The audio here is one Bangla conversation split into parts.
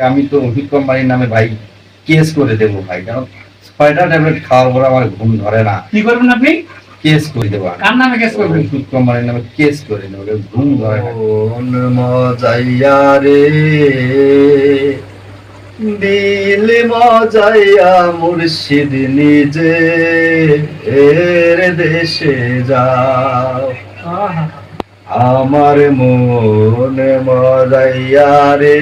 আমি তো ওষুধ কোম্পানির নামে ভাই কেস করে দেবো ভাই। কারণ ছয়টা ট্যাবলেট খাওয়ার পর আমার ঘুম ধরে না। কি করবেন আপনি? কেস করে দেবো। কার নামে কেস করবেন? ওষুধ কোম্পানির নামে কেস করে দেবো। ঘুম ধরে না। মজাইয়া রে। দিল মজাইয়া মুর্শিদ নিজে এর দেশে যাও আহা। আমার মন মজাইয়া রে।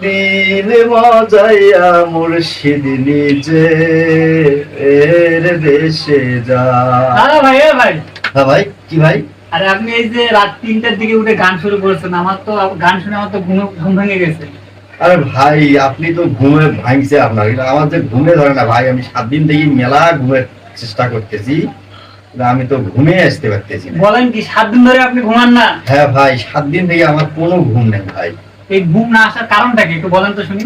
দিল মজাইয়া মুর্শিদ নিজে এর দেশে যা। আরে ভাই ভাই। হ্যাঁ ভাই কি ভাই? আরে আপনি এই যে রাত তিনটার দিকে উঠে গান শুরু করেছেন আমার তো গান শুনে আমার তো ঘুম ঘুম ভেঙে গেছে। আরে ভাই আপনি তো ঘুমে ভাঙছে আপনার। আমার যে ঘুমে ধরে না ভাই আমি সাত দিন থেকে মেলা ঘুমের চেষ্টা করতেছি। আমি তো ঘুমে আসতে পারতেছি না। বলেন কি সাত দিন ধরে আপনি ঘুমান না? হ্যাঁ ভাই সাত দিন থেকে আমার কোনো ঘুম নেই ভাই। এই ঘুম না আসার কারণটা কি একটু বলেন তো শুনি।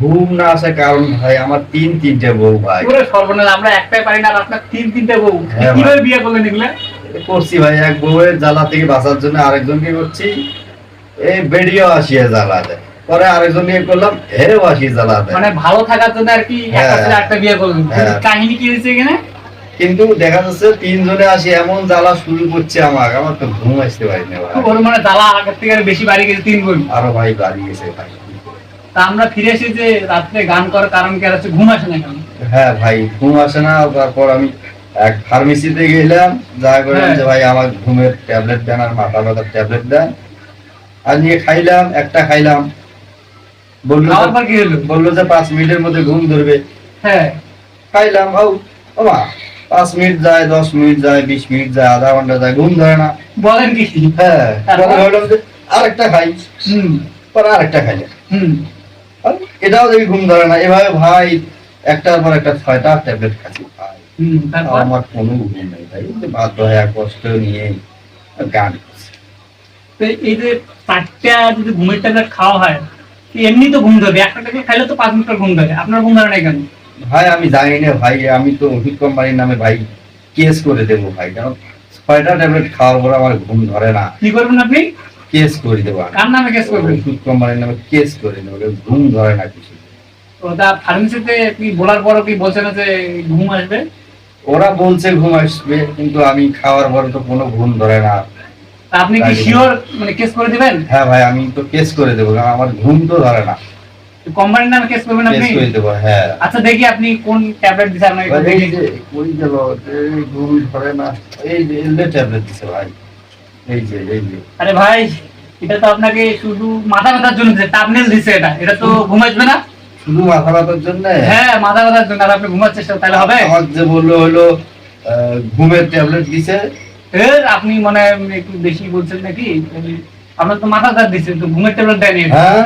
ঘুম না আসার কারণ ভাই আমার তিন তিনটে বউ ভাই। পুরো সর্বনাশ আমরা একটাই পারি না আর আপনার তিন তিনটে বউ। হ্যাঁ, কীভাবে বিয়ে করলেন এগুলা? করছি ভাই এক বউয়ের জ্বালা থেকে বাঁচার জন্য আরেকজনকে করছি। এই বেডিও আসিয়ে জ্বালা দেয়। পরে আরেকজনকে করলাম হেরেও আসিয়ে জ্বালা দেয়। মানে ভালো থাকার জন্য আর কি একটা হ্যাঁ। একটা বিয়ে করলেন। হ্যাঁ। কাহিনী কি হয়েছে এখানে? কিন্তু দেখা যাচ্ছে তিনজনে আসি এমন জ্বালা শুরু করছে আমার। আমার তো ঘুম আসতে পারি না ভাই। ওর মানে জ্বালা আগের থেকে বেশি বাড়ি গেছে তিন গুণ আরও ভাই বাড়ি গেছে ভাই। তা আমরা ফিরে এসে যে রাত্রে গান করার কারণ কি হচ্ছে ঘুম আসে না কেন? হ্যাঁ ভাই ঘুম আসে না। তারপর আমি এক ফার্মেসিতে গেলাম। যা করলাম হ্যাঁ। যে ভাই আমার ঘুমের ট্যাবলেট দেন আর মাথা ব্যথার ট্যাবলেট দেন। আর নিয়ে খাইলাম একটা খাইলাম। বলল বলল যে পাঁচ মিনিটের মধ্যে ঘুম ধরবে। হ্যাঁ। খাইলাম ও পাঁচ মিনিট যায় দশ মিনিট যায় বিশ মিনিট যায় আধা ঘণ্টা যায় ঘুম ধরে না। বলেন কি? হ্যাঁ আরেকটা খাই। হুম। পরে আরেকটা খাইলাম হুম। এটাও দেখি ঘুম ধরে না। এভাবে ভাই একটার পর একটা ছয়টা ট্যাবলেট খাচ্ছি ভাই। আমার কোনো ঘুম নেই ভাই। বাধ্য হয়ে কষ্ট নিয়ে গান এই যে চারটা যদি ঘুমের ট্যাবলেট খাওয়া হয় এমনি তো ঘুম ধরবে। একটা ট্যাবলেট খাইলে তো পাঁচ মিনিট ঘুম ধরে। আপনার ঘুম ধরে না কেন? ভাই আমি জানি না ভাই আমি তো ওষুধ কোম্পানির নামে ভাই কেস করে দেবো ভাই কারণ ছয়টা ট্যাবলেট খাওয়ার পর আমার ঘুম ধরে না। কি করবেন আপনি? কেস করে দেবো কার নামে কেস করবেন? ওষুধ কোম্পানির নামে কেস করে দেবো ঘুম ধরে না কিছু। ওটা ফার্মেসিতে কি বলার পরও কি বলছে না যে ঘুম আসবে? ওরা বলছে ঘুম আসবে কিন্তু আমি খাওয়ার পরে তো কোনো ঘুম ধরে না। আপনি কি শিওর মানে কেস করে দিবেন? হ্যাঁ ভাই আমি তো কেস করে দেবো আমার ঘুম তো ধরে না। কোম্পানির নামে কেস করবেন কেস আপনি করে দেবো হ্যাঁ। আচ্ছা দেখি আপনি কোন ট্যাবলেট আপনাকে একটু দেখি। কই গেল এই ঘুম ধরে না এই যে এলে ট্যাবলেট দিছে ভাই। এই যে এই যে। আরে ভাই এটা তো আপনাকে শুধু মাথা ব্যথার জন্য দিচ্ছে টাবনেল দিচ্ছে এটা। এটা তো ঘুম আসবে না? শুধু মাথা ব্যথার জন্য? হ্যাঁ মাথা ব্যথার জন্য। আর আপনি ঘুমার চেষ্টা তাহলে হবে? আমার যে বলল হলো আহ, ঘুমের ট্যাবলেট দিছে। এর আপনি মানে একটু বেশি বলছেন নাকি? আপনার তো মাথা ব্যথা দিচ্ছে তো ঘুমের ট্যাবলেট দেয়নি। হ্যাঁ?